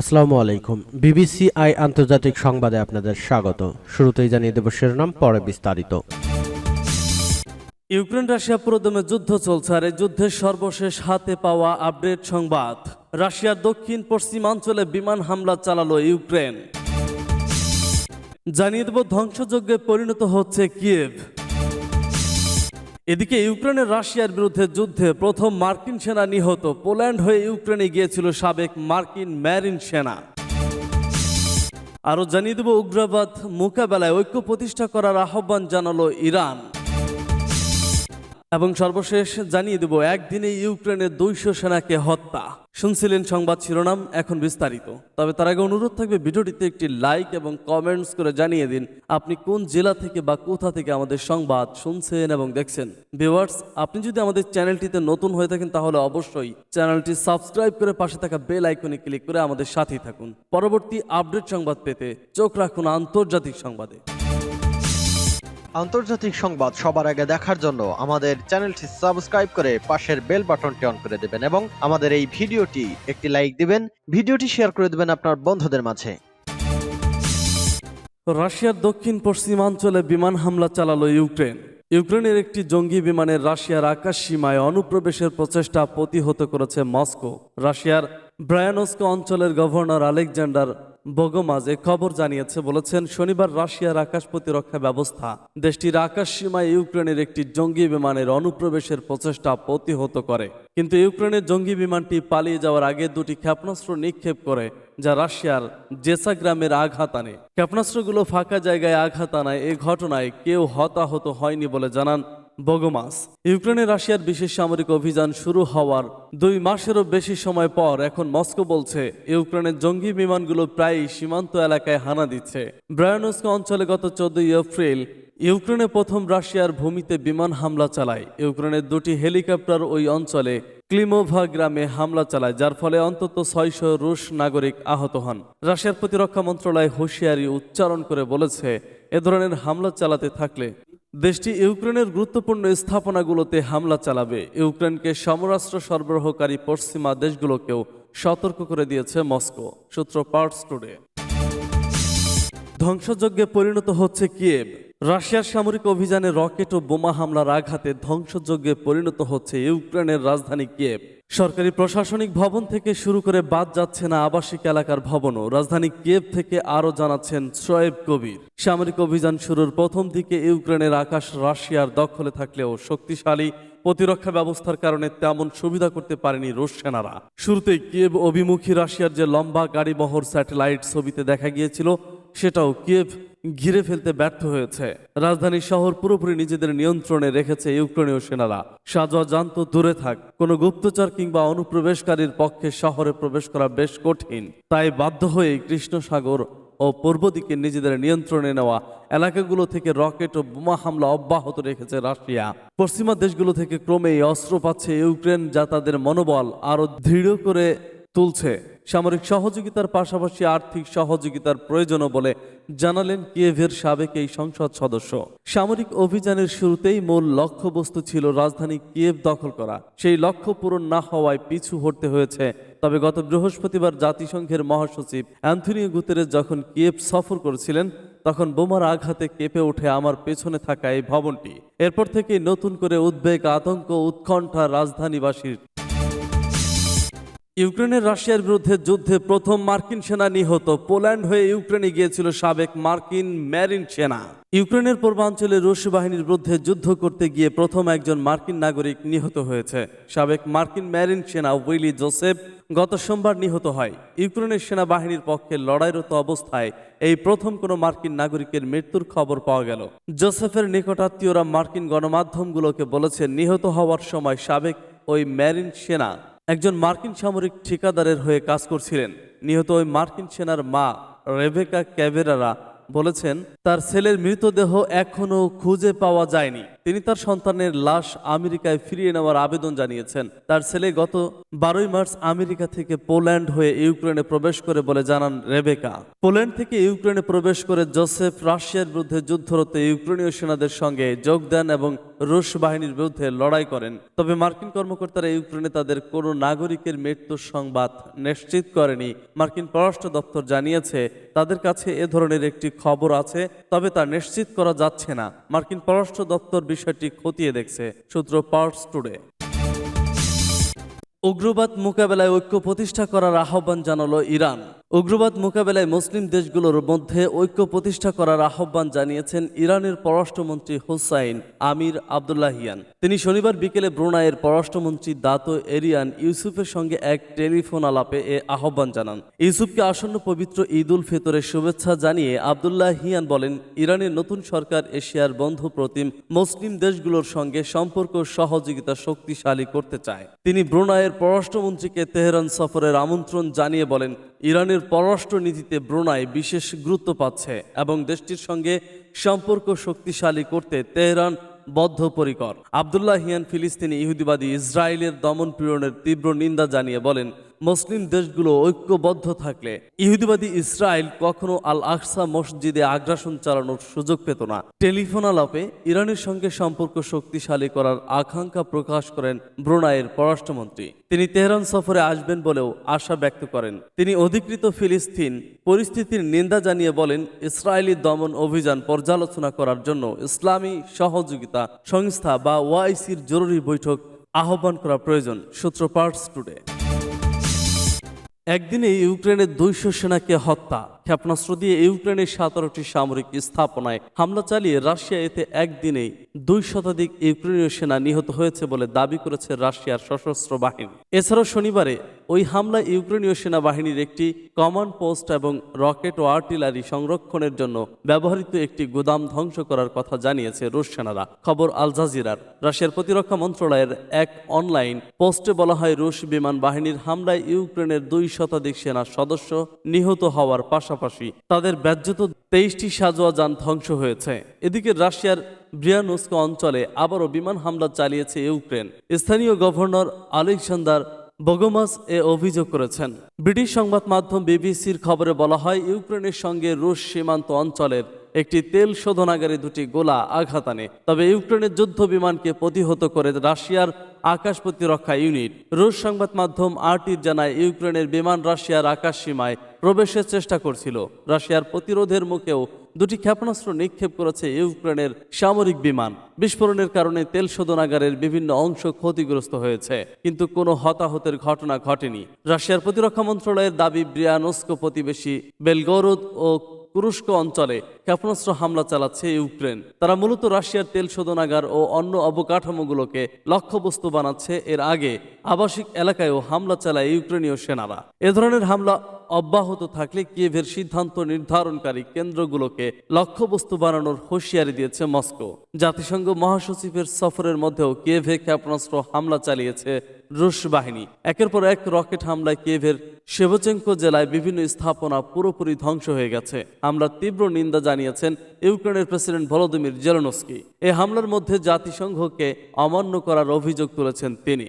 আসসালামু আলাইকুম। BBC I আন্তর্জাতিক সংবাদে আপনাদের স্বাগত। শুরুতেই জানিয়ে দেব শিরোনাম, পরে বিস্তারিত। ইউক্রেন রাশিয়া পুরোদমে যুদ্ধ চলছে আর এই যুদ্ধের সর্বশেষ হাতে পাওয়া আপডেট সংবাদ। রাশিয়ার দক্ষিণ পশ্চিমাঞ্চলে বিমান হামলা চালালো ইউক্রেন। জানিয়ে দেব ধ্বংসযজ্ঞে পরিণত হচ্ছে কিয়েভ। এদিকে ইউক্রেনের রাশিয়ার বিরুদ্ধে যুদ্ধে প্রথম মার্কিন সেনা নিহত। পোল্যান্ড হয়ে ইউক্রেনে গিয়েছিল সাবেক মার্কিন ম্যারিন সেনা। আরও জানিয়ে দেব উগ্রবাদ মোকাবেলায় ঐক্য প্রতিষ্ঠা করার আহ্বান জানালো ইরান। এবং সর্বশেষ জানিয়ে দেব একদিনে ইউক্রেনের দুইশো সেনাকে হত্যা। শুনছিলেন সংবাদ শিরোনাম, এখন বিস্তারিত। তবে তার আগে অনুরোধ থাকবে, ভিডিওটিতে একটি লাইক এবং কমেন্টস করে জানিয়ে দিন, আপনি কোন জেলা থেকে বা কোথা থেকে আমাদের সংবাদ শুনছেন এবং দেখছেন। ভিউয়ার্স, আপনি যদি আমাদের চ্যানেলটিতে নতুন হয়ে থাকেন, তাহলে অবশ্যই চ্যানেলটি সাবস্ক্রাইব করে পাশে থাকা বেল আইকনে ক্লিক করে আমাদের সাথেই থাকুন। পরবর্তী আপডেট সংবাদ পেতে চোখ রাখুন আন্তর্জাতিক সংবাদে। আন্তর্জাতিক সংবাদ সবার আগে দেখার জন্য আমাদের চ্যানেলটি সাবস্ক্রাইব করে পাশের বেল বাটনটি অন করে দেবেন এবং আমাদের এই ভিডিওটি একটি লাইক দিবেন, ভিডিওটি শেয়ার করে দেবেন আপনার বন্ধুদের মাঝে। রাশিয়ার দক্ষিণ পশ্চিমাঞ্চলে বিমান হামলা চালালো ইউক্রেন। ইউক্রেনের একটি জঙ্গি বিমানের রাশিয়ার আকাশ সীমায় অনুপ্রবেশের প্রচেষ্টা প্রতিহত করেছে মস্কো। রাশিয়ার ব্রায়ানস্ক অঞ্চলের গভর্নর আলেকজান্ডার বগমাজ এ খবর জানিয়েছে, বলেছেন, শনিবার রাশিয়ার আকাশ প্রতিরক্ষা ব্যবস্থা। দেশটির আকাশ সীমায় ইউক্রেনের একটি জঙ্গি বিমানের অনুপ্রবেশের প্রচেষ্টা প্রতিহত করে। কিন্তু ইউক্রেনের জঙ্গি বিমানটি পালিয়ে যাওয়ার আগে দুটি ক্ষেপণাস্ত্র নিক্ষেপ করে, যা রাশিয়ার জেসা গ্রামের আঘাত আনে। ক্ষেপণাস্ত্রগুলো ফাঁকা জায়গায় আঘাত আনায় এ ঘটনায় কেউ হতাহত হয়নি বলে জানান বগমাস। ইউক্রেনে রাশিয়ার বিশেষ সামরিক অভিযান শুরু হওয়ার দুই মাসেরও বেশি সময় পর এখন মস্কো বলছে, ইউক্রেনের জঙ্গি বিমানগুলো প্রায়ই সীমান্ত এলাকায় হানা দিচ্ছে। ব্রায়ানস্ক অঞ্চলে গত চোদ্দই এপ্রিল ইউক্রেনে প্রথম রাশিয়ার ভূমিতে বিমান হামলা চালায়। ইউক্রেনের দুটি হেলিকপ্টার ওই অঞ্চলে ক্লিমোভা গ্রামে হামলা চালায়, যার ফলে অন্তত ছয়শো রুশ নাগরিক আহত হন। রাশিয়ার প্রতিরক্ষা মন্ত্রণালয় হুঁশিয়ারি উচ্চারণ করে বলেছে, এ ধরনের হামলা চালাতে থাকলে দেশটি ইউক্রেনের গুরুত্বপূর্ণ স্থাপনাগুলোতে হামলা চালাবে। ইউক্রেনকে সমরাষ্ট্র সরবরাহকারী পশ্চিমা দেশগুলোকেও সতর্ক করে দিয়েছে মস্কো। সূত্র পার্টস টুডে। ধ্বংসযজ্ঞে পরিণত হচ্ছে কিয়েভ। রাশিয়ার সামরিক অভিযানে রকেট ও বোমা হামলার আঘাতে ধ্বংসযজ্ঞে পরিণত হচ্ছে ইউক্রেনের রাজধানী কিয়েভ। সরকারি প্রশাসনিক ভবন থেকে শুরু করে বাদ যাচ্ছে না আবাসিক এলাকার ভবনও। রাজধানী কিয়েভ থেকে আরও জানাচ্ছেন শোয়েব কবির। সামরিক অভিযান শুরুর প্রথম দিকে ইউক্রেনের আকাশ রাশিয়ার দখলে থাকলেও শক্তিশালী প্রতিরক্ষা ব্যবস্থার কারণে তেমন সুবিধা করতে পারেনি রুশ সেনারা। শুরুতেই কিয়েভ অভিমুখী রাশিয়ার যে লম্বা গাড়িবহর স্যাটেলাইট ছবিতে দেখা গিয়েছিল সেটাও কিয়েভ ঘিরে ফেলতে ব্যর্থ হয়েছে। রাজধানী শহর পুরোপুরি নিজেদের নিয়ন্ত্রণে রেখেছে ইউক্রেনীয় সেনারা। সাজোয়া জান্ত দূরে থাক, কোনো গুপ্তচর কিংবা অনুপ্রবেশকারীর পক্ষে শহরে প্রবেশ করা বেশ কঠিন। তাই বাধ্য হয়ে কৃষ্ণ সাগর ও পূর্ব দিকে নিজেদের নিয়ন্ত্রণে নেওয়া এলাকাগুলো থেকে রকেট ও বোমা হামলা অব্যাহত রেখেছে রাশিয়া। পশ্চিমা দেশগুলো থেকে ক্রমেই অস্ত্র পাচ্ছে ইউক্রেন যা তাদের মনোবল আরও দৃঢ় করে তুলছে। সামরিক সহযোগিতার পাশাপাশি আর্থিক সহযোগিতার প্রয়োজনও বলে জানালেন কিয়েভের সাবেক এই সংসদ সদস্য। সামরিক অভিযানের শুরুতেই মূল লক্ষ্যবস্তু ছিল রাজধানী কিয়েভ দখল করা। সেই লক্ষ্য পূরণ না হওয়ায় পিছু হটতে হয়েছে। তবে গত বৃহস্পতিবার জাতিসংঘের মহাসচিব অ্যান্থনিও গুতেরেস যখন কিয়েভ সফর করেছিলেন, তখন বোমার আঘাতে কেঁপে ওঠে আমার পেছনে থাকা এই ভবনটি। এরপর থেকে নতুন করে উদ্বেগ, আতঙ্ক, উৎকণ্ঠা রাজধানীবাসীর ইউক্রেনের রাশিয়ার বিরুদ্ধে যুদ্ধে প্রথম মার্কিন সেনা নিহত। পোল্যান্ড হয়ে ইউক্রেনে গিয়েছিল সাবেক মার্কিন ম্যারিন সেনা। ইউক্রেনের পূর্বাঞ্চলে রুশ বাহিনীর বিরুদ্ধে যুদ্ধ করতে গিয়ে প্রথম একজন মার্কিন নাগরিক নিহত হয়েছে। সাবেক মার্কিন ম্যারিন সেনা উইলি জোসেফ গত সোমবার নিহত হয়। ইউক্রেনের সেনাবাহিনীর পক্ষে লড়াইরত অবস্থায় এই প্রথম কোনো মার্কিন নাগরিকের মৃত্যুর খবর পাওয়া গেল। জোসেফের নিকটাত্মীয়রা মার্কিন গণমাধ্যমগুলোকে বলেছে, নিহত হওয়ার সময় সাবেক ওই ম্যারিন সেনা একজন মার্কিন সামরিক ঠিকাদারের হয়ে কাজ করছিলেন। নিহত ওই মার্কিন সেনার মা রেভেকা ক্যাভেরারা বলেছেন, তার ছেলের মৃতদেহ এখনও খুঁজে পাওয়া যায়নি। তিনি তার সন্তানের লাশ আমেরিকায় ফিরিয়ে নেওয়ার আবেদন জানিয়েছেন। তার ছেলে গত বারোই মার্চ আমেরিকা থেকে পোল্যান্ড হয়ে ইউক্রেনে প্রবেশ করে বলে জানান রেবেকা। পোল্যান্ড থেকে ইউক্রেনে প্রবেশ করে জোসেফ রাশিয়ার বিরুদ্ধে যুদ্ধরত ইউক্রেনীয় সেনাদের সঙ্গে যোগ দেন এবং রুশ বাহিনীর বিরুদ্ধে লড়াই করেন। তবে মার্কিন কর্মকর্তারা ইউক্রেনে তাদের কোনো নাগরিকের মৃত্যুর সংবাদ নিশ্চিত করেনি। মার্কিন পররাষ্ট্র দপ্তর জানিয়েছে, তাদের কাছে এ ধরনের একটি খবর আছে, তবে তা নিশ্চিত করা যাচ্ছে না। মার্কিন পররাষ্ট্র দপ্তর বিষয়টি খতিয়ে দেখছে সূত্র পার্টস টুডে উগ্রবাদ মোকাবেলায় ঐক্য প্রতিষ্ঠা করার আহ্বান জানালো ইরান। উগ্রবাদ মোকাবেলায় মুসলিম দেশগুলোর মধ্যে ঐক্য প্রতিষ্ঠা করার আহ্বান জানিয়েছেন ইরানের পররাষ্ট্রমন্ত্রী হুসাইন আমির আবদুল্লাহিয়ান তিনি শনিবার বিকেলে ব্রুনাইয়ের পররাষ্ট্রমন্ত্রী দাতো এরিয়ান ইউসুফের সঙ্গে এক টেলিফোন আলাপে এ আহ্বান জানান। ইউসুফকে আসন্ন পবিত্র ঈদ উল ফিতরের শুভেচ্ছা জানিয়ে আবদুল্লাহিয়ান বলেন, ইরানের নতুন সরকার এশিয়ার বন্ধু প্রতিম মুসলিম দেশগুলোর সঙ্গে সম্পর্ক সহযোগিতা শক্তিশালী করতে চায়। তিনি ব্রুনাইয়ের পররাষ্ট্রমন্ত্রীকে তেহরান সফরের আমন্ত্রণ জানিয়ে বলেন ইরানের পররাষ্ট্র নীতিতে ব্রুনাই বিশেষ গুরুত্ব পাচ্ছে এবং দেশটির সঙ্গে সম্পর্ক শক্তিশালী করতে তেহরান বদ্ধপরিকর। আবদুল্লাহ হিয়ান ফিলিস্তিনি ইহুদিবাদী ইসরায়েলের দমন পীড়নের তীব্র নিন্দা জানিয়ে বলেন মুসলিম দেশগুলো ঐক্যবদ্ধ থাকলে ইহুদিবাদী ইসরায়েল কখনো আল আকসা মসজিদে আগ্রাসন চালানোর সুযোগ পেত না। টেলিফোন আলাপে ইরানের সঙ্গে সম্পর্ক শক্তিশালী করার আকাঙ্ক্ষা প্রকাশ করেন ব্রুনাইয়ের পররাষ্ট্রমন্ত্রী। তিনি তেহরান সফরে আসবেন বলেও আশা ব্যক্ত করেন। তিনি অধিকৃত ফিলিস্তিন পরিস্থিতির নিন্দা জানিয়ে বলেন, ইসরায়েলি দমন অভিযান পর্যালোচনা করার জন্য ইসলামী সহযোগিতা সংস্থা বা ওয়াইসির জরুরি বৈঠক আহ্বান করা প্রয়োজন। সূত্র পার্টস টুডে। একদিনে ইউক্রেনের দুইশো সেনাকে হত্যা। ক্ষেপণাস্ত্র দিয়ে ইউক্রেনের সতেরোটি সামরিক স্থাপনায় হামলা চালিয়ে রাশিয়া এতে একদিনেই দুই শতাধিক ইউক্রেনীয় সেনা নিহত হয়েছে বলে দাবি করেছে রাশিয়ার সশস্ত্র বাহিনী। এছাড়াও শনিবারে ওই হামলায় ইউক্রেনীয় সেনাবাহিনীর একটি কমান্ড পোস্ট এবং রকেট ও আর্টিলারি সংরক্ষণের জন্য ব্যবহৃত একটি গুদাম ধ্বংস করার কথা জানিয়েছে রুশ সেনারা। খবর আল জাজিরার। রাশিয়ার প্রতিরক্ষা মন্ত্রণালয়ের এক অনলাইন পোস্টে বলা হয়, রুশ বিমান বাহিনীর হামলায় ইউক্রেনের দুই শতাধিক সেনা সদস্য নিহত হওয়ার পাশাপাশি তাদের ব্যর্যত তেইশটি সাজোয়া যান ধ্বংস হয়েছে। এদিকে রাশিয়ার ব্রিয়ানুস্ক অঞ্চলে আবারও বিমান হামলা চালিয়েছে ইউক্রেন। স্থানীয় গভর্নর আলেকজান্ডার বগোমাস এ অভিযোগ করেছেন। ব্রিটিশ সংবাদ মাধ্যম বিবিসির খবরে বলা হয়, ইউক্রেনের সঙ্গে রুশ সীমান্ত অঞ্চলের একটি তেল শোধনাগারে দুটি গোলা আঘাত আনে। তবে ইউক্রেনের যুদ্ধ বিমানকে প্রতিহত করে রাশিয়ার আকাশ প্রতিরক্ষা ইউনিট। রুশ সংবাদ মাধ্যম আরটির জানায়, ইউক্রেনের বিমান রাশিয়ার আকাশ সীমায় প্রবেশের চেষ্টা করছিল। রাশিয়ার প্রতিরোধের মুখেও দুটি ক্ষেপণাস্ত্র নিক্ষেপ করেছে ইউক্রেনের সামরিক বিমান। বিস্ফোরণের কারণে তেল শোধনাগারের বিভিন্ন অংশ ক্ষতিগ্রস্ত হয়েছে, কিন্তু কোনো হতাহতের ঘটনা ঘটেনি। রাশিয়ার প্রতিরক্ষা মন্ত্রণালয়ের দাবি, ব্রিয়ানস্ক প্রতিবেশী বেলগরুদ ও তুরস্ক অঞ্চলে ক্ষেপণাস্ত্র হামলা চালাচ্ছে ইউক্রেন। তারা মূলত রাশিয়ার তেল শোধনাগার ও অন্য অবকাঠামোগুলোকে লক্ষ্যবস্তু বানাচ্ছে। এর আগে আবাসিক এলাকায়ও হামলা চালায় ইউক্রেনীয় সেনারা। এ ধরনের হামলা অব্যাহত থাকলে কিয়েভের সিদ্ধান্ত নির্ধারণকারী কেন্দ্রগুলোকে লক্ষ্যবস্তু বানানোর হুঁশিয়ারি দিয়েছে মস্কো। জাতিসংঘ মহাসচিবের সফরের মধ্যেও কিয়েভে ক্ষেপণাস্ত্র হামলা চালিয়েছে রুশ বাহিনী। একের পর এক রকেট হামলায় কিয়েভের সেভচেঙ্কো জেলায় বিভিন্ন স্থাপনা পুরোপুরি ধ্বংস হয়ে গেছে। হামলার তীব্র নিন্দা জানিয়েছেন ইউক্রেনের প্রেসিডেন্ট ভলোদিমির জেলনস্কি। এই হামলার মধ্যে জাতিসংঘকে অমান্য করার অভিযোগ তুলেছেন তিনি।